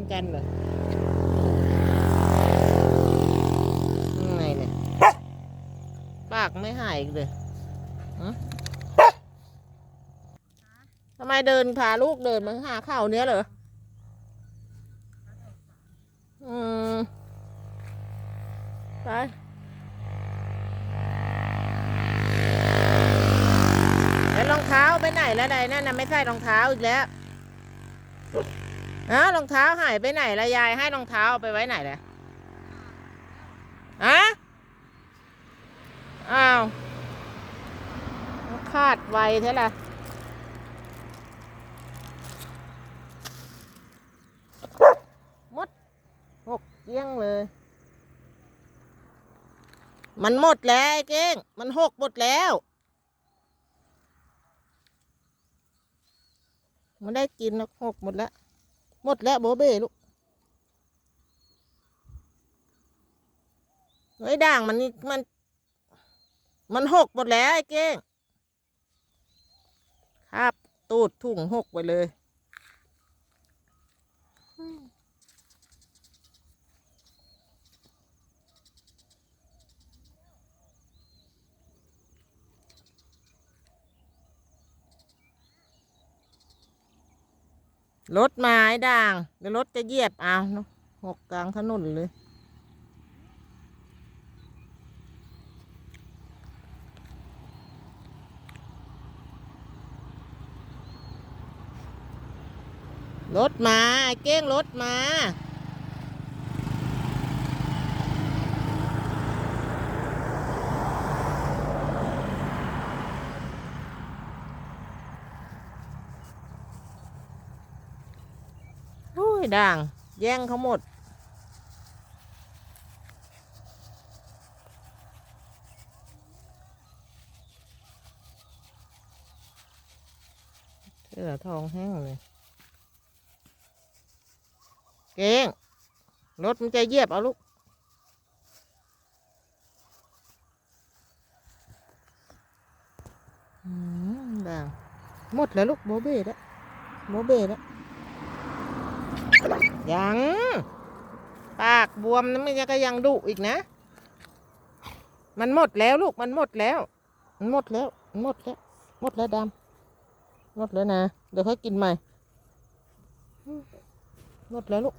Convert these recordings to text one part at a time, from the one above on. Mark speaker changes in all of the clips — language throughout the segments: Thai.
Speaker 1: งกันเหรอยังไงเนี่ยปากไม่หายอีกเลยทำไมเดินพาลูกเดินมาหาข้าวเนี้ยเหรออืมไปแล้วรองเท้าไปไหนแล้วใดนั่นน่ะไม่ใส่รองเท้าอีกแล้ว อะรองเท้าหายไปไหนละยายให้รองเท้าเอาไปไว้ไหนเลยอะอ้าวคาดไวใช่ละหมดหกเกี้ยงเลย มันหมดแล้วไอ้เก้ง มันหกหมดแล้ว มันได้กินแล้วหกหมดแล้ว หมดแล้วโบเบ้ลูกไอ้ด่างมันนี่มัน มันหกหมดแล้วไอ้เก้งครับ ตูดทุ่งหกไปเลย รถมาไอ้ด่างเดี๋ยวรถจะเหยียบเอาเนอะหกกลางถนนเลยรถมาไอ้เก้งรถมา ยด่าง แย่งเขาหมด เสือทองแห้งเลย เก่ง รถมันจะเยียบเอาลูกอืมด่าง หมดแล้วลูกโบเบ้แล้วโบเบ้แล้ว ยัง ปากบวมนะมันยังก็ยังดุอีกนะ มันหมดแล้วลูกมันหมดแล้ว มันหมดแล้วมันหมดแล้วหมดแล้วดำหมดแล้วนะเดี๋ยวค่อยกินใหม่หมดแล้วลูก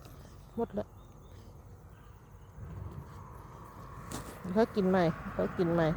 Speaker 1: หมดแล้วเดี๋ยวค่อยกินใหม่ค่อยกินใหม่